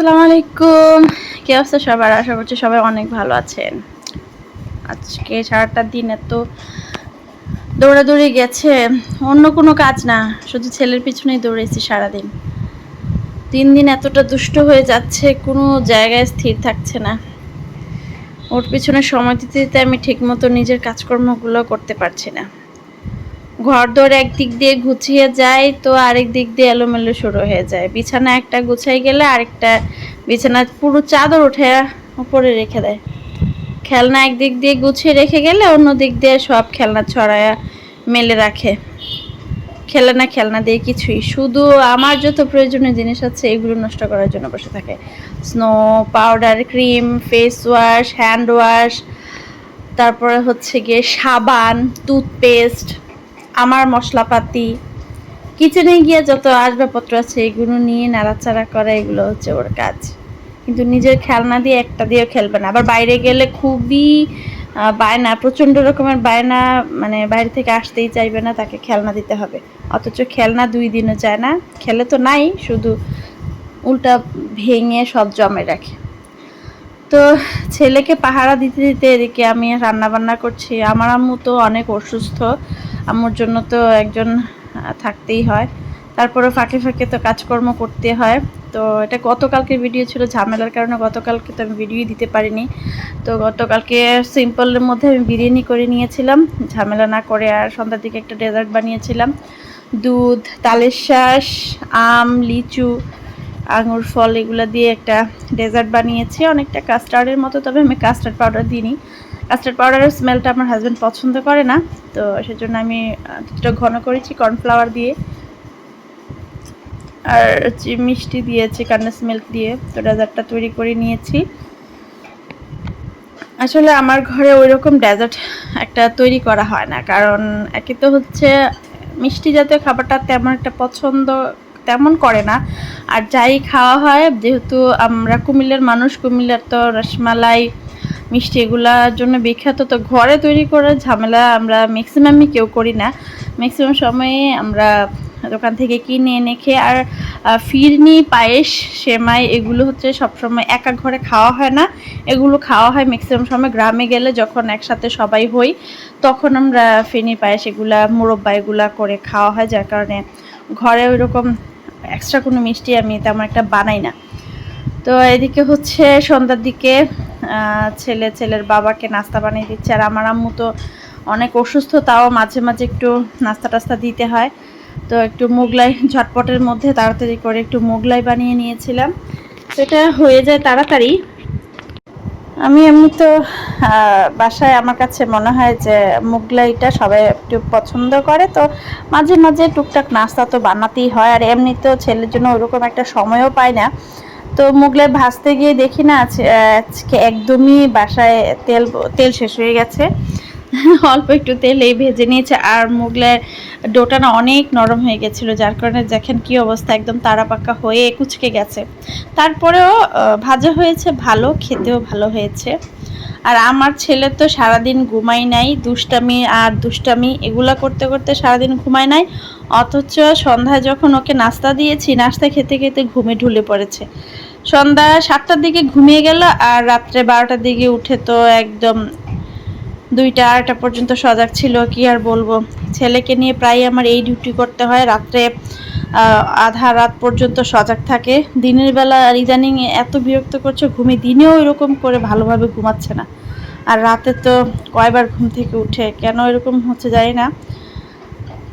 আসসালামু আলাইকুম। কি অবস্থা সবার? আশা করছি সবাই অনেক ভালো আছেন। আজকে সারাটা দিন এত দৌড়াদৌড়ি গেছে, অন্য কোনো কাজ না, শুধু ছেলের পিছনেই দৌড়েছি সারাদিন। দিন দিন এতটা দুষ্ট হয়ে যাচ্ছে, কোনো জায়গায় স্থির থাকছে না। ওর পিছনে সময় দিতে দিতে আমি ঠিকমতো নিজের কাজকর্মগুলো করতে পারছি না। ঘর দৌড় একদিক দিয়ে গুছিয়ে যায়, তো আরেক দিক দিয়ে এলোমেলো শুরু হয়ে যায়। বিছানা একটা গুছাই গেলে আরেকটা বিছানা পুরো চাদর উঠে উপরে রেখে দেয়। খেলনা একদিক দিয়ে গুছিয়ে রেখে গেলে অন্য দিক দিয়ে সব খেলনা ছড়ায়া মেলে রাখে। খেলনা খেলনা দিয়ে কিছুই। শুধু আমার যত প্রয়োজনীয় জিনিস আছে, এগুলো নষ্ট করার জন্য বসে থাকে। Snow, powder, cream face wash hand wash তারপরে হচ্ছে গিয়ে সাবান টুথপেস্ট আমার মশলাপাতি, কিচেনে গিয়ে যত আসবাবপত্র আছে এগুলো নিয়ে নাড়াচাড়া করা, এগুলো হচ্ছে ওর কাজ। কিন্তু নিজের খেলনা দিয়ে একটা দিয়েও খেলবে না। আবার বাইরে গেলে খুবই বায়না, প্রচণ্ড রকমের বায়না মানে বাইরে থেকে আসতেই চাইবে না, তাকে খেলনা দিতে হবে। অথচ খেলনা দুই দিনও যায় না। খেলে তো নাই, শুধু উল্টা ভেঙে সব জমে রাখে। তো ছেলেকে পাহারা দিতে দিতে এদিকে আমি রান্না বান্না করছি। আমার আম্মু তো অনেক অসুস্থ। আম্মুর জন্য তো একজন থাকতেই হয়। তারপরে ফাঁকে ফাঁকে তো কাজকর্ম করতে হয়। তো এটা গতকালকে ভিডিও ছিল, ঝামেলার কারণে গতকালকে তো আমি ভিডিও দিতে পারিনি। তো গতকালকে সিম্পলের মধ্যে আমি বিরিয়ানি করে নিয়েছিলাম। ঝামেলা না করে আর সন্ধ্যার দিকে একটা ডেজার্ট বানিয়েছিলাম। দুধ, তালের শাঁস, আম, লিচু আঙুর, ফল এগুলো দিয়ে একটা ডেজার্ট বানিয়েছি। অনেকটা কাস্টার্ডের মতো, তবে আমি কাস্টার্ড পাউডার দিইনি। কাস্টার্ড পাউডারের স্মেলটা আমার হাজব্যান্ড পছন্দ করে না, তো সেজন্য আমি কিছুটা ঘন করেছি কর্নফ্লাওয়ার দিয়ে। আর হচ্ছে মিষ্টি দিয়েছি কান্নাস মিল্ক দিয়ে, তো ডেজার্টটা তৈরি করে নিয়েছি। আসলে আমার ঘরে ওই রকম ডেজার্ট একটা তৈরি করা হয় না, কারণ একে তো হচ্ছে মিষ্টি জাতীয় খাবারটা তেমন একটা পছন্দ তেমন করে না। আর যাই খাওয়া হয়, যেহেতু আমরা কুমিল্লার মানুষ, কুমিল্লার তো রসমালাই, মিষ্টি এগুলার জন্য বিখ্যাত, তো ঘরে তৈরি করার ঝামেলা আমরা ম্যাক্সিমামই কেউ করি না। ম্যাক্সিমাম সময়ে আমরা দোকান থেকে কিনে এনে খেয়ে, আর ফিরনি, পায়েস, সেমাই এগুলো হচ্ছে সবসময় একা ঘরে খাওয়া হয় না। এগুলো খাওয়া হয় ম্যাক্সিমাম সময় গ্রামে গেলে যখন একসাথে সবাই হই, তখন আমরা ফিরনি, পায়েস এগুলা, মুরব্বা এগুলা করে খাওয়া হয়, যার কারণে ঘরে ওই রকম এক্সট্রা কোনো মিষ্টি আমি তেমন একটা বানাই না। তো এদিকে হচ্ছে সন্ধ্যার দিকে ছেলে, ছেলের বাবাকে নাস্তা বানিয়ে দিচ্ছে আর আমার আম্মু তো অনেক অসুস্থ, তাও মাঝে মাঝে একটু নাস্তা টাস্তা দিতে হয়। তো একটু মোগলাই ঝটপটের মধ্যে তাড়াতাড়ি করে একটু মোগলাই বানিয়ে নিয়েছিলাম। সেটা হয়ে যায় তাড়াতাড়ি। আমি এমনি তো বাসায় আমার কাছে মনে হয় যে মুগলাইটা সবাই একটু পছন্দ করে, তো মাঝে মাঝে টুকটাক নাস্তা তো বানাতেই হয়, আর এমনি তো ছেলের জন্য ওরকম একটা সময়ও পায় না। তো মুগলাই ভাজতে গিয়ে দেখি না, আজ- আজকে একদমই বাসায় তেল তেল শেষ হয়ে গেছে। অল্প একটু তেলেই ভেজে নিয়েছে। আর মোগলাই ডোটা না অনেক নরম হয়ে গেছিল, যার কারণে দেখেন কি অবস্থা, একদম তারা পাকা হয়ে কুচকে গেছে। তারপরেও ভাজা হয়েছে ভালো, খেতেও ভালো হয়েছে। আর আমার ছেলে তো সারাদিন ঘুমাই নাই, দুষ্টামি আর দুষ্টামি এগুলা করতে করতে সারাদিন ঘুমায় নাই, অথচ সন্ধ্যায় যখন ওকে নাস্তা দিয়েছি, নাস্তা খেতে খেতে ঘুমে ঢুলে পড়েছে। সন্ধ্যা সাতটার দিকে ঘুমিয়ে গেল, আর রাত্রে বারোটার দিকে উঠে তো একদম দুইটা আড়াইটা পর্যন্ত সজাগ ছিল, কি আর বলব? ছেলেকে নিয়ে প্রায় আমার এই ডিউটি করতে হয়, রাত্রে আধা রাত পর্যন্ত সজাগ থাকে। দিনের বেলা ইদানিং এত বিরক্ত করছে, ঘুমে দিনেও এরকম করে ভালোভাবে ঘুমাচ্ছে না। আর রাতে তো কয়বার ঘুম থেকে উঠে, কেন এরকম হচ্ছে জানি না।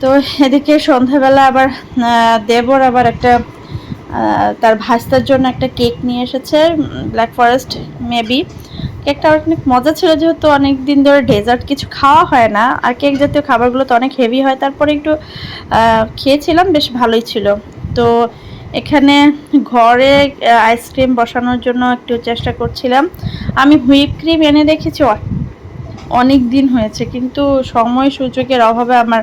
তো এদিকে সন্ধ্যাবেলা আবার দেবর আবার একটা তার ভাস্তার জন্য একটা কেক নিয়ে এসেছে ব্ল্যাক ফরেস্ট মেবি কেকটা অনেক মজা ছিল যেহেতু অনেক দিন ধরে ডেজার্ট কিছু খাওয়া হয় না। আর কেক জাতীয় খাবারগুলো তো অনেক হেভি হয়। তারপরে একটু খেয়েছিলাম, বেশ ভালোই ছিল। তো এখানে ঘরে আইসক্রিম বসানোর জন্য একটু চেষ্টা করছিলাম। আমি হুইপ ক্রিম এনে রেখেছি অনেক দিন হয়েছে। কিন্তু সময় সুযোগের অভাবে আমার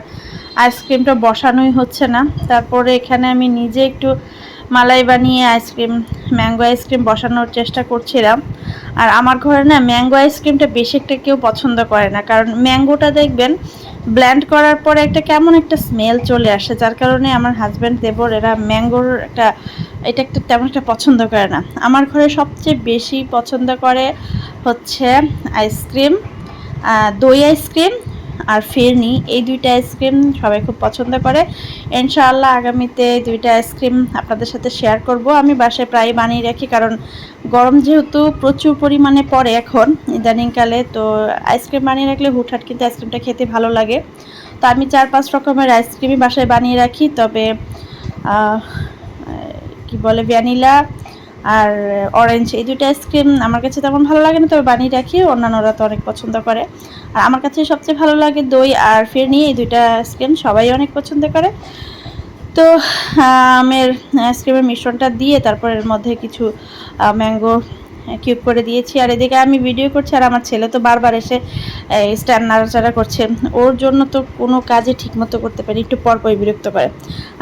আইসক্রিমটা বসানোই হচ্ছে না। তারপরে এখানে আমি নিজে একটু মালাই বানিয়ে আইসক্রিম ম্যাঙ্গো আইসক্রিম বসানোর চেষ্টা করছিলাম। আর আমার ঘরে না ম্যাঙ্গো আইসক্রিমটা বেশি একটা কেউ পছন্দ করে না। কারণ ম্যাঙ্গোটা দেখবেন ব্ল্যান্ড করার পরে একটা কেমন একটা স্মেল চলে আসে, যার কারণে আমার হাজব্যান্ড দেবর এরা ম্যাঙ্গোর একটা, এটা একটা তেমন একটা পছন্দ করে না। আমার ঘরে সবচেয়ে বেশি পছন্দ করে হচ্ছে আইসক্রিম দই আইসক্রিম আর ফেরনি, এই দুইটা আইসক্রিম সবাই খুব পছন্দ করে। ইনশাআল্লাহ আগামীতে দুইটা আইসক্রিম আপনাদের সাথে শেয়ার করব। আমি বাসায় প্রায় বানিয়ে রাখি, কারণ গরম যেহেতু প্রচুর পরিমাণে পড়ে এখন ইদানিংকালে, তো আইসক্রিম বানিয়ে রাখলে হুটহাট কিন্তু আইসক্রিমটা খেতে ভালো লাগে। তো আমি চার পাঁচ রকমের আইসক্রিমই বাসায় বানিয়ে রাখি, তবে কি বলে, ভ্যানিলা আর অরেঞ্জ এই দুটো আইসক্রিম আমার কাছে তেমন ভালো লাগে না, তবে বানিয়ে রাখি, অন্যান্যরা তো অনেক পছন্দ করে। আর আমার কাছে সবচেয়ে ভালো লাগে দই আর ফিরনি, এই দুইটা আইসক্রিম সবাই অনেক পছন্দ করে। তো আমের আইসক্রিমের মিশ্রণটা দিয়ে তারপর এর মধ্যে কিছু ম্যাঙ্গো কিউব করে দিয়েছি। আর এদিকে আমি ভিডিও করছি, আর আমার ছেলে তো বারবার এসে স্ট্যান্ড নাড়াচাড়া করছে। ওর জন্য তো কোনো কাজে ঠিকমতো করতে পারি একটু পর পর বিরক্ত করে।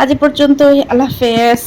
আজ এ পর্যন্তই, আল্লাহ হাফেজ।